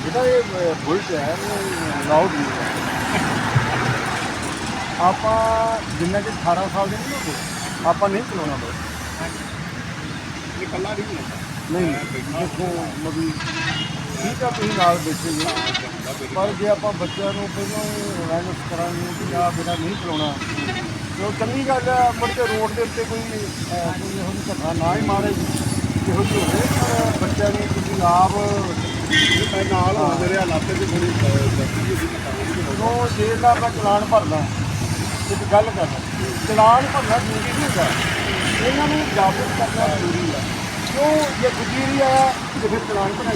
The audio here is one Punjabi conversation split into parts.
बेटा ये बुल्ट है ਲਾਊਡ ਨਹੀਂ ਹੈ ਆਪਾਂ ਜਿੰਨਾ ਕਿ 18 ਸਾਲ ਦੇ ਨਹੀਂ ਹੋ ਗਏ ਆਪਾਂ ਨਹੀਂ ਚਲਾਉਣਾ ਬਸ ਇਹ ਕੱਲਾ ਨਹੀਂ ਹੁੰਦਾ ਨਹੀਂ ਦੇਖੋ ਮਤਲਬ ਠੀਕ ਆ। ਤੁਸੀਂ ਨਾਲ ਬੈਠੇ ਪਰ ਜੇ ਆਪਾਂ ਬੱਚਿਆਂ ਨੂੰ ਪਹਿਲਾਂ ਅਵੇਅਰਨੈਸ ਕਰਾਂਗੇ ਕਿ ਆ ਬੇਟਾ ਨਹੀਂ ਚਲਾਉਣਾ ਜੋ ਚੰਗੀ ਗੱਲ ਹੈ ਮੁੜ ਰੋਡ ਦੇ ਉੱਤੇ ਕੋਈ ਕੋਈ ਹੁਣ ਘਟਨਾ ਨਾ ਹੀ ਮਾਰੇ ਇਹੋ ਜਿਹੀ ਹੋਵੇ ਪਰ ਬੱਚਿਆਂ ਨੂੰ ਤੁਸੀਂ ਆਪ ਇਹ ਮੈਂ ਨਾਲ ਹੁੰਦੇ ਰਿਹਾ ਲਾਪੇ ਤੇ ਥੋੜੀ ਦੱਸੀ ਜੀ ਉਹ ਜੇ ਦਾ ਮੈਂ ਚਲਾਨ ਭਰਨਾ ਇੱਕ ਗੱਲ ਕਰਨਾ ਚਲਾਨ ਭਰਨਾ ਜ਼ਰੂਰੀ ਨਹੀਂ ਹੁੰਦਾ। ਇਹਨਾਂ ਨੂੰ ਜਾਗਰੂਕ ਕਰਨਾ ਜ਼ਰੂਰੀ ਹੈ ਕਿਉਂ? ਜੇ ਗੁਜੀਰੀ ਆ ਤੇ ਫਿਰ ਚਲਾਨ ਭਰਨਾ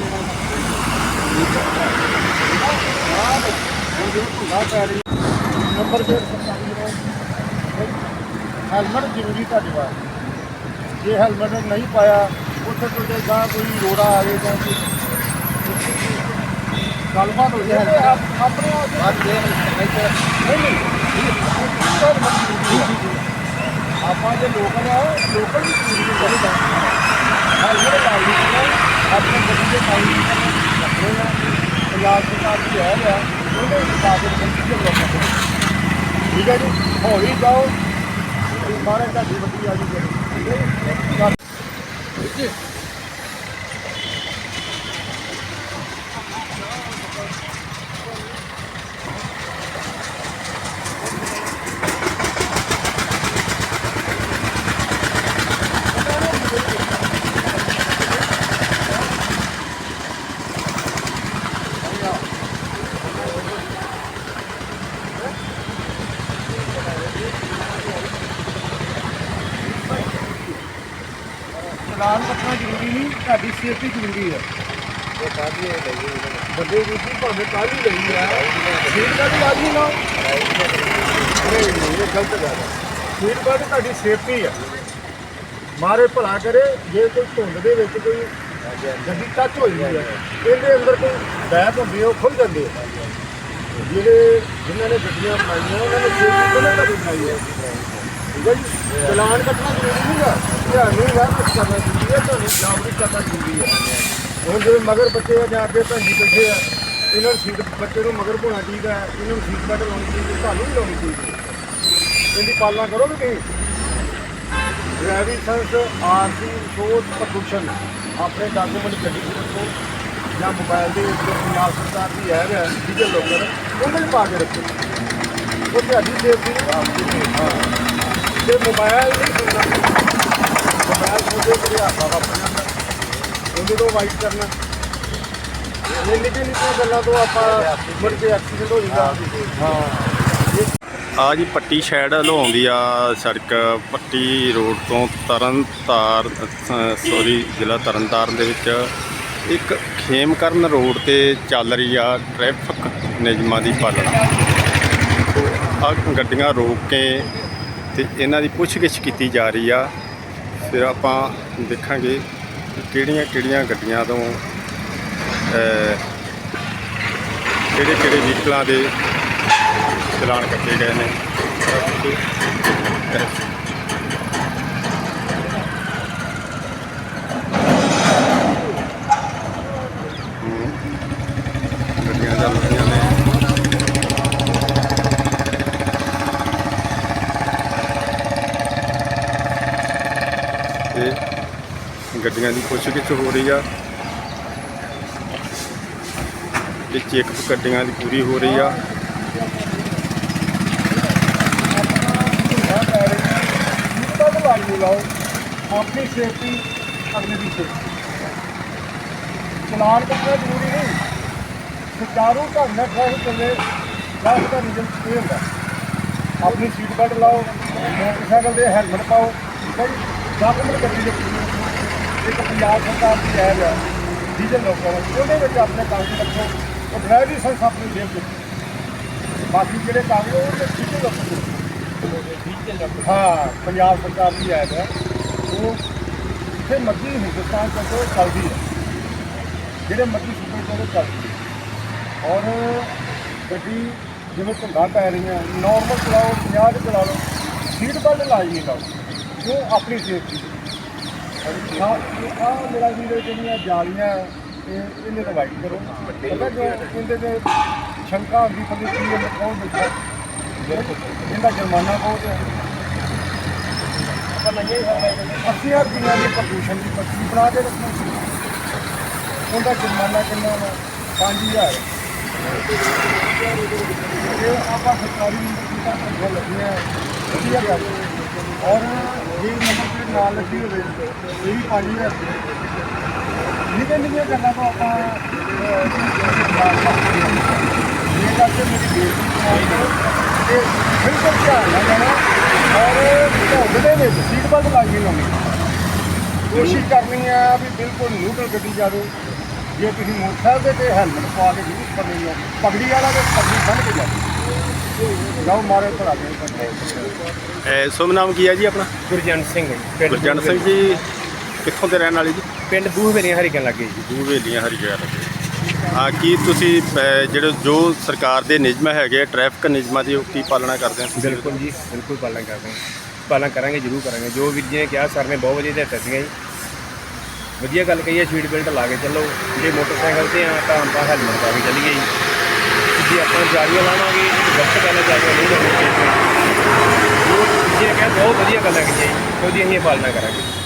ਹਾਂ ਨੰਬਰ ਪਲੇਟ ਹੈਲਮਟ ਜ਼ਰੂਰੀ ਤੁਹਾਡੇ ਵਾਸਤੇ। ਜੇ ਹੈਲਮਟ ਨਹੀਂ ਪਾਇਆ ਉੱਥੇ ਤੁਹਾਡੇ ਗਾਂ ਕੋਈ ਰੋੜਾ ਆ ਜਾਏ ਜਾਂ ਕੋਈ ਗੱਲਬਾਤ ਹੋ? ਜਾਏ ਆਪਣੇ ਆਪ ਨਹੀਂ ਨਹੀਂ ਆਪਾਂ ਜੇ ਲੋਕਲ ਆ ਲੋਕਲ ਵੀ ਚੀਜ਼ ਨੂੰ ਕਰਦਾ। ਹੈਲਮਟ ਲਾ ਲਈ ਆਪਣੇ ਗੱਡੀ ਦੇ ਟਾਈਮ ਰੱਖਣੇ ਆ ਪੰਜਾਬ ਸਰਕਾਰ ਦੀ ਹੈ ਆ ਉਹਦੇ ਮੁਤਾਬਕ ਕੰਪਿਊਟਰ ਲੋਕਾਂ ਠੀਕ ਹੈ ਜੀ? ਹੌਲੀ ਜਾਓ। ਮਾਰੇ ਤੁਹਾਡੀ ਵੱਡੀ ਆ ਜੀ ਠੀਕ ਹੈ ਜੀ ਚਲਾਨ ਕੱਟਣਾ ਜ਼ਰੂਰੀ ਨਹੀਂ, ਤੁਹਾਡੀ ਸੇਫਟੀ ਜ਼ਰੂਰੀ ਹੈ। ਵੱਡੇ ਵੀਰ ਜੀ ਭਾਵੇਂ ਕੱਲ ਹੀ। ਲਈ ਆ ਸੀਟ ਬੈਲਟ ਲਾ ਜੀ ਨਾ। ਨਹੀਂ ਨਹੀਂ, ਇਹ ਗਲਤ ਗੱਲ ਹੈ। ਸੀਟ ਬੈਲਟ ਤੁਹਾਡੀ ਸੇਫਟੀ ਹੈ ਮਾਰੇ ਭਲਾ ਕਰੇ, ਜੇ ਕੋਈ ਧੁੰਦ ਦੇ ਵਿੱਚ ਕੋਈ ਗੱਡੀ ਟੱਚ ਹੋਈ ਹੈ, ਇਹਦੇ ਅੰਦਰ ਕੋਈ ਬੈਪ ਹੁੰਦੀ ਹੈ, ਉਹ ਖੁੱਲ ਜਾਂਦੀ ਹੈ। ਜਿਹੜੇ ਜਿਨ੍ਹਾਂ ਨੇ ਗੱਡੀਆਂ ਬਣਾਈਆਂ ਉਹਨਾਂ ਨੇ ਸੇਫਟੀ ਕੋਲੋਂ ਤਾਂ ਬਣਾਈ ਹੈ। ਠੀਕ ਹੈ ਜੀ ਚਲਾਨ ਕੱਟਣਾ ਜ਼ਰੂਰੀ ਨਹੀਂ ਹੈ ਤੁਹਾਨੂੰ ਅਵੇਅਰਨੈਸ ਕਰਨਾ ਜ਼ਰੂਰੀ ਹੈ ਤੁਹਾਨੂੰ ਜਾਗਰੂਕ ਕਰਨਾ ਜ਼ਰੂਰੀ ਹੈ ਹੁਣ ਜਿਵੇਂ ਮਗਰ ਬੱਚੇ ਆ, ਜਾਂ ਅੱਗੇ ਭੈਣ ਜੀ ਬੈਠੇ ਆ, ਇਹਨਾਂ ਨੂੰ ਸੀਟ ਬੱਚੇ ਨੂੰ ਮਗਰ ਹੋਣਾ ਚਾਹੀਦਾ ਹੈ, ਇਹਨਾਂ ਨੂੰ ਸੀਟ ਬੈਲਟ ਲਾਉਣੀ ਚਾਹੀਦੀ, ਤੁਹਾਨੂੰ ਵੀ ਲਾਉਣੀ ਚਾਹੀਦੀ। ਇਹਦੀ ਪਾਲਣਾ ਕਰੋਗੇ ਤੁਸੀਂ? ਡਰਾਈਵਿੰਗ ਲਾਇਸੈਂਸ ਆਰਸੀ ਸੋਚ, ਪ੍ਰਦੂਸ਼ਣ, ਆਪਣੇ ਡਾਕੂਮੈਂਟ ਗੱਡੀ ਦੇ ਰੱਖੋ, ਜਾਂ ਮੋਬਾਈਲ ਦੇ ਵਿੱਚ ਪੰਜਾਬ ਸਰਕਾਰ ਦੀ ਐਪ ਹੈ ਡਿਜੀਟਲ ਲੋਕਰ ਉਹਦੇ ਵਿੱਚ ਪਾ ਕੇ ਰੱਖੋ। ਉਹ ਤੁਹਾਡੀ ਸੇਫਟੀ ਹਾਂ। ਤੇ ਮੋਬਾਈਲ ਨਹੀਂ ਸੁਣਨਾ। ਮੋਬਾਈਲ ਸੁਣਦੇ ਤੇ ਹਾਸਾ ਵਾਪਰ ਉਹਦੇ ਤੋਂ ਵਾਈਟ ਕਰਨਾ। ਇਹ ਨਿੱਕੀ ਨਿੱਕੀ ਗੱਲਾਂ ਤੋਂ ਆਪਾਂ ਮੁੜ ਕੇ ਐਕਸੀਡੈਂਟ ਹੋ ਜਾਂਦਾ। ਹਾਂ। ਆ ਜੀ ਪੱਟੀ ਸਾਈਡ ਵੱਲੋਂ ਆ ਸੜਕ, ਪੱਟੀ ਰੋਡ ਤੋਂ ਤਰਨਤਾਰ ਸੋਰੀ ਜ਼ਿਲ੍ਹਾ ਤਰਨਤਾਰਨ ਦੇ ਵਿੱਚ ਇੱਕ ਖੇਮਕਰਨ ਰੋਡ ਤੇ ਚੱਲ ਰਹੀ ਆ ਟ੍ਰੈਫਿਕ ਨਿਯਮਾਂ ਦੀ ਪਾਲਣਾ। ਆ ਗੱਡੀਆਂ ਰੋਕ ਕੇ ਤੇ ਇਹਨਾਂ ਦੀ ਪੁੱਛਗਿੱਛ ਕੀਤੀ ਜਾ ਰਹੀ ਆ। ਫਿਰ ਆਪਾਂ ਦੇਖਾਂਗੇ ਕਿਹੜੀਆਂ ਕਿਹੜੀਆਂ ਗੱਡੀਆਂ ਤੋਂ ਕਿਹੜੇ ਕਿਹੜੇ ਵਹੀਕਲਾਂ ਦੇ ਚਲਾਨ ਕੱਟੇ ਗਏ ਨੇ ਹਮ, ਗੱਡੀਆਂ ਚੱਲ ਰਹੀਆਂ ਨੇ ਤੇ ਗੱਡੀਆਂ ਦੀ ਪੁੱਛਗਿੱਛ ਹੋ ਰਹੀ ਆ। ਤੇ ਚੈੱਕ ਗੱਡੀਆਂ ਦੀ ਪੂਰੀ ਹੋ ਰਹੀ ਆ। ਆਪਣੀ ਸੇਫਟੀ ਅਗਲੇ ਦੀ ਸੇਫਟੀ ਚਲਾਨ ਕੱਟਣਾ ਜ਼ਰੂਰੀ ਨਹੀਂ। ਸੁਚਾਰੂ ਢੰਗ ਨਾਲ ਟ੍ਰੈਫਿਕ ਚੱਲੇ ਟ੍ਰੈਫਿਕ ਦਾ ਨਿਯਮ ਇਹ ਹੁੰਦਾ। ਆਪਣੀ ਸੀਟ ਬੈਲਟ ਲਾਓ, ਮੋਟਰਸਾਈਕਲ ਦੇ ਹੈਲਮਟ ਪਾਓ ਠੀਕ ਹੈ ਜੀ ਡਾਕੂਮੈਂਟ ਗੱਡੀ ਦੇ ਇੱਕ ਪੰਜਾਬ ਸਰਕਾਰ ਦੀ ਐਪ ਹੈ ਡੀਜ਼ਲ ਲੋਕਾਂ ਦੀ ਉਹਦੇ ਵਿੱਚ ਆਪਣੇ ਕਾਗਜ਼ ਰੱਖੋ, ਉਹ ਡਰਾਈਵਰੀ ਲਾਇਸੈਂਸ ਆਪਣੀ ਜੇਬ ਵਿੱਚ ਬਾਕੀ ਜਿਹੜੇ ਕਾਗਜ਼ ਉਹ ਤੇ ਡਿਜੀਟਲ ਰੱਖੋ। ਹਾਂ, ਪੰਜਾਬ ਸਰਕਾਰ ਦੀ ਐਪ ਹੈ, ਉਹ ਜਿੱਥੇ ਮਰਜ਼ੀ ਹਿੰਦੁਸਤਾਨ ਚ ਤੋਂ ਚੱਲਦੀ ਹੈ। ਜਿਹੜੇ ਮਰਜ਼ੀ ਸੂਬੇ ਤੋਂ ਚੱਲਦੀ ਹੈ। ਔਰ ਗੱਡੀ ਜਿਵੇਂ ਧੁੰਦਾਂ ਪੈ ਰਹੀਆਂ ਨਾਰਮਲ ਚਲਾਓ 50 ਤੇ ਚਲਾ ਲਓ ਸੀਟ ਬੈਲਟ ਲਾਈ ਨਹੀਂ ਲਾਓ। ਕਿਉਂ ਆਪਣੀ ਸੇਫਟੀ ਹਾਂ ਆ ਮੇਰਾ ਵੀਰੇ ਜਿਹੜੀਆਂ ਜਾਲੀਆਂ ਤੇ ਇਹਨੇ ਤਾਂ ਕਰੋ। ਪਤਾ ਜੋ ਇਹਦੇ ਤੇ ਸ਼ੰਕਾ ਹੁੰਦੀ ਪਤਾ ਕੀ ਇਹ ਕੌਣ ਬੈਠਾ ਇਹਦਾ ਜੁਰਮਾਨਾ ਬਹੁਤ ਹੈ ਅਸੀਂ ਹਰ ਦਿਨਾਂ ਦੀ ਪ੍ਰਦੂਸ਼ਣ ਦੀ ਪੱਤੀ ਬਣਾ ਕੇ ਰੱਖਣਾ ਉਹਦਾ ਜੁਰਮਾਨਾ ਕਿੰਨਾ ਵਾ? 5000 ਇਹ ਆਪਾਂ ਸਰਕਾਰੀ ਨੰਬਰ ਤਾਂ ਲੱਗੀਆਂ। ਵਧੀਆ ਗੱਲ। ਔਰ ਜੇ ਨੰਬਰ ਪਲੇਟ ਨਾਲ ਲੱਗੀ ਹੋਵੇ ਇਹ ਵੀ 5000 ਨਿੱਕੇ ਨਿੱਕੇ ਗੱਲਾਂ ਤੋਂ ਆਪਾਂ ਇਹ ਗੱਲ ਤੇ ਮੇਰੀ ਬੇਇੱਜ਼ਤੀ ਤੇ ਬਿਲਕੁਲ ਧਿਆਨ ਨਾਲ ਜਾਣਾ ਔਰ ਧੁੰਦ ਦੇ ਵਿੱਚ ਸੀਟ ਬੈਲਟ ਲਾਈ ਲਾਉਣੀ ਕੋਸ਼ਿਸ਼ ਕਰਨੀ ਆ ਵੀ ਬਿਲਕੁਲ ਨਿਊਟਰਲ ਗੱਡੀ ਜਾਵੇ। ਜੇ ਤੁਸੀਂ ਮੋਟਰਸਾਈਕਲ ਤੇ ਹੈਲਮਟ ਪਾ ਕੇ ਜ਼ਰੂਰ ਕਰਨੀ ਆ ਪਗੜੀ ਵਾਲਾ ਤੇ ਪਗੜੀ ਬੰਨ ਕੇ ਜਾਓ। ਜਾਓ ਮਾਰੇ ਭਰਾ ਦੇ ਬੰਦੇ ਇਹ ਸ਼ੁਭ ਨਾਮ ਕੀ ਹੈ ਜੀ ਆਪਣਾ? ਗੁਰਜੰਟ ਸਿੰਘ ਪਿੰਡ ਗੁਰਜੰਟ ਸਿੰਘ ਜੀ ਕਿੱਥੋਂ ਦੇ ਰਹਿਣ ਵਾਲੇ ਜੀ? ਪਿੰਡ ਬੂਹਵੇਰੀਆਂ ਹਰੀਕਨ ਲੱਗੇ ਜੀ। ਦੂ ਵੇਲੀਆਂ ਹਰੀਗੜ੍ਹ ਆ ਕੀ ਤੁਸੀਂ ਅਹ, ਜਿਹੜੇ ਜੋ ਸਰਕਾਰ ਦੇ ਨਿਯਮ ਹੈਗੇ ਟ੍ਰੈਫਿਕ ਨਿਯਮਾਂ ਦੀ ਉਹ ਕੀ ਪਾਲਣਾ ਕਰਦੇ ਹੋ ਬਿਲਕੁਲ ਜੀ ਬਿਲਕੁਲ ਪਾਲਣ ਕਰਦੇ ਹਾਂ। ਪਾਲਣ ਕਰਾਂਗੇ ਜ਼ਰੂਰ ਕਰਾਂਗੇ। ਜੋ ਵੀ ਜੀ ਨੇ ਕਿਹਾ ਸਰ ਨੇ ਬਹੁਤ ਵਧੀਆ ਹਦਾਇਤਾਂ ਦਿੱਤੀਆਂ ਜੀ। ਵਧੀਆ ਗੱਲ ਕਹੀ ਹੈ ਸੀਟ ਬੈਲਟ ਲਾ ਕੇ ਚੱਲੋ। ਜੇ ਮੋਟਰਸਾਈਕਲ ਤੇ ਆ ਤਾਂ ਆਪਾਂ ਹੈਲਮਟ ਪਾ ਕੇ ਚੱਲੀਏ ਜੀ। ਜੇ ਆਪਾਂ ਜਾਲੀਆਂ ਲਾਵਾਂਗੇ ਤਾਂ ਗਲਤ ਜਾਲੀਆਂ ਨਹੀਂ ਲਾਉਣੀਆਂ ਚਾਹੀਦੀਆਂ। ਜੋ ਜੀ ਨੇ ਕਿਹਾ, ਬਹੁਤ ਵਧੀਆ ਗੱਲਾਂ ਕਹੀਆਂ ਜੀ। ਉਹਦੀ ਅਸੀਂ ਪਾਲਣਾ ਕਰਾਂਗੇ।